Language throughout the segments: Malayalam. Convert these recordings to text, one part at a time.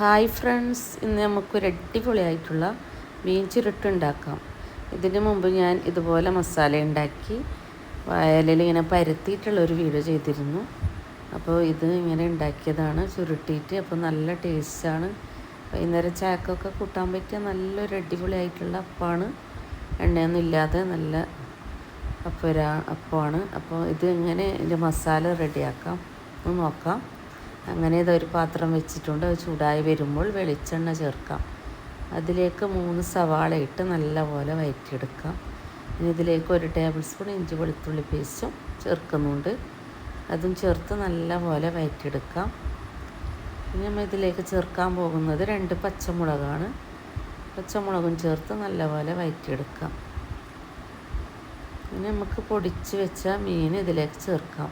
ഹായ് ഫ്രണ്ട്സ് ഇന്ന് നമുക്കൊരു അടിപൊളിയായിട്ടുള്ള മീൻ ചുരുട്ട് ഉണ്ടാക്കാം ഇതിന് മുമ്പ് ഞാൻ ഇതുപോലെ മസാല ഉണ്ടാക്കി വയലിൽ ഇങ്ങനെ പരത്തിയിട്ടുള്ള ഒരു വീഡിയോ ചെയ്തിരുന്നു. അപ്പോൾ ഇത് ഇങ്ങനെ ഉണ്ടാക്കിയതാണ് ചുരുട്ടിയിട്ട്. അപ്പോൾ നല്ല ടേസ്റ്റാണ്. വൈകുന്നേരം ചായക്കൊക്കെ കൂട്ടാൻ പറ്റിയ നല്ലൊരു അടിപൊളിയായിട്ടുള്ള അപ്പമാണ് എണ്ണയൊന്നും ഇല്ലാതെ നല്ല അപ്പരാ അപ്പമാണ് അപ്പോൾ ഇത് എങ്ങനെ ഇതിന്റെ മസാല റെഡിയാക്കാം. ഒന്ന് നോക്കാം. അങ്ങനെ ഇതൊരു പാത്രം വെച്ചിട്ടുണ്ട്. അത് ചൂടായി വരുമ്പോൾ വെളിച്ചെണ്ണ ചേർക്കാം. അതിലേക്ക് മൂന്ന് സവാള ഇട്ട് നല്ലപോലെ വയറ്റിയെടുക്കാം. ഇനി ഇതിലേക്ക് ഒരു ടേബിൾ സ്പൂൺ ഇഞ്ചി വെളുത്തുള്ളി പേസ്റ്റും ചേർക്കുന്നുണ്ട്. അതും ചേർത്ത് നല്ലപോലെ വയറ്റിയെടുക്കാം. ഇനി നമ്മൾ ഇതിലേക്ക് ചേർക്കാൻ പോകുന്നത് രണ്ട് പച്ചമുളകാണ്. പച്ചമുളകും ചേർത്ത് നല്ലപോലെ വയറ്റിയെടുക്കാം. ഇനി നമുക്ക് പൊടിച്ച് വെച്ച മീൻ ഇതിലേക്ക് ചേർക്കാം.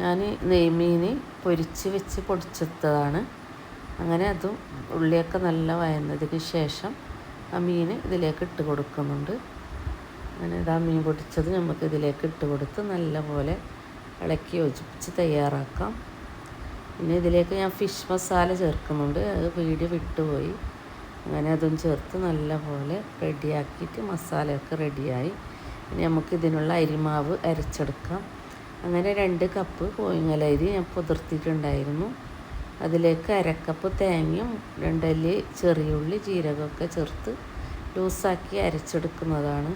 ഞാൻ നെയ്മീൻ പൊരിച്ച് വെച്ച് പൊടിച്ചെടുത്തതാണ് അങ്ങനെ അതും ഉള്ളിയൊക്കെ നല്ല വയന്നതിന് ശേഷം ആ മീൻ ഇതിലേക്ക് ഇട്ട് കൊടുക്കുന്നുണ്ട്. അങ്ങനെ ഇതാ മീൻ പൊടിച്ചത് നമുക്ക് ഇതിലേക്ക് ഇട്ട് കൊടുത്ത് നല്ലപോലെ ഇളക്കി യോജിപ്പിച്ച് തയ്യാറാക്കാം. പിന്നെ ഇതിലേക്ക് ഞാൻ ഫിഷ് മസാല ചേർക്കുന്നുണ്ട്. അത് വീടി വിട്ടുപോയി. അങ്ങനെ അതും ചേർത്ത് നല്ലപോലെ റെഡിയാക്കിയിട്ട് മസാലയൊക്കെ റെഡിയായി. ഇനി നമുക്ക് ഇതിനുള്ള അരിമാവ് അരച്ചെടുക്കാം. അങ്ങനെ രണ്ട് കപ്പ് കോയിങ്ങലരി ഞാൻ പുതിർത്തിയിട്ടുണ്ടായിരുന്നു അതിലേക്ക് അരക്കപ്പ് തേങ്ങയും രണ്ടല്ലി ചെറിയുള്ളി ജീരകമൊക്കെ ചേർത്ത് ലൂസാക്കി അരച്ചെടുക്കുന്നതാണ്.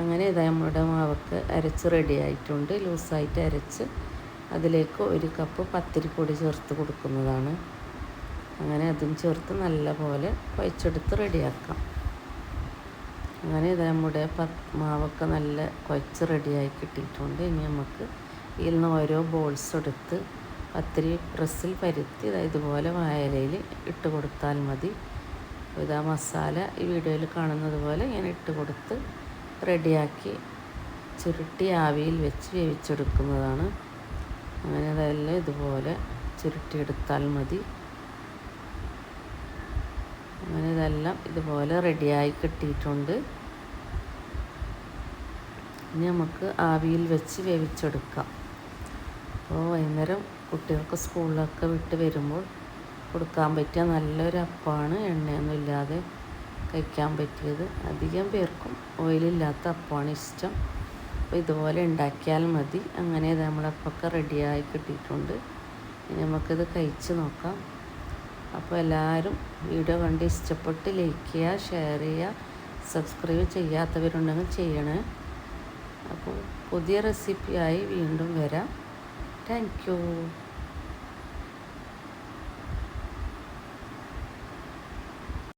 അങ്ങനെ ഇതാ നമ്മുടെ മാവൊക്കെ അരച്ച് റെഡി ആയിട്ടുണ്ട്. ലൂസായിട്ട് അരച്ച് അതിലേക്ക് ഒരു കപ്പ് പത്തിരിപ്പൊടി ചേർത്ത് കൊടുക്കുന്നതാണ്. അങ്ങനെ അതും ചേർത്ത് നല്ല പോലെ കുഴച്ചെടുത്ത് റെഡിയാക്കാം അങ്ങനെ ഇത് നമ്മുടെ മാവൊക്കെ നല്ല കുഴച്ച് റെഡിയായി കിട്ടിയിട്ടുണ്ട്. ഇനി നമുക്ക് ഇതിൽ നിന്ന് ഓരോ ബോൾസ് എടുത്ത് പത്തിരി പ്രസ്സിൽ പരുത്തി ഇതുപോലെ വായലയിൽ ഇട്ട് കൊടുത്താൽ മതി. ഇതാ മസാല ഈ വീഡിയോയിൽ കാണുന്നത് പോലെ ഞാൻ ഇട്ട് കൊടുത്ത് റെഡിയാക്കി ചുരുട്ടി ആവിയിൽ വെച്ച് വേവിച്ചെടുക്കുന്നതാണ്. അങ്ങനെ അതെല്ലാം ഇതുപോലെ ചുരുട്ടിയെടുത്താൽ മതി. അങ്ങനെ ഇതെല്ലാം ഇതുപോലെ റെഡിയായി കിട്ടിയിട്ടുണ്ട്. ഇനി നമുക്ക് ആവിയിൽ വെച്ച് വേവിച്ചെടുക്കാം. അപ്പോൾ വൈകുന്നേരം കുട്ടികൾക്ക് സ്കൂളിലൊക്കെ വിട്ട് വരുമ്പോൾ കൊടുക്കാൻ പറ്റിയ നല്ലൊരു അപ്പമാണ് എണ്ണയൊന്നും ഇല്ലാതെ കഴിക്കാൻ പറ്റിയത്. അധികം പേർക്കും ഓയിലില്ലാത്ത അപ്പമാണ് ഇഷ്ടം. അപ്പോൾ ഇതുപോലെ ഉണ്ടാക്കിയാൽ മതി. അങ്ങനെ നമ്മളപ്പൊക്കെ റെഡിയായി കിട്ടിയിട്ടുണ്ട്. ഇനി നമുക്കിത് കഴിച്ച് നോക്കാം. അപ്പോൾ എല്ലാവരും വീഡിയോ കണ്ട് ഇഷ്ടപ്പെട്ട് ലൈക്ക് ചെയ്യുക ഷെയർ ചെയ്യുക സബ്സ്ക്രൈബ് ചെയ്യാത്തവരുണ്ടെങ്കിൽ ചെയ്യണേ. അപ്പോൾ പുതിയ റെസിപ്പിയായി വീണ്ടും വരാം. താങ്ക്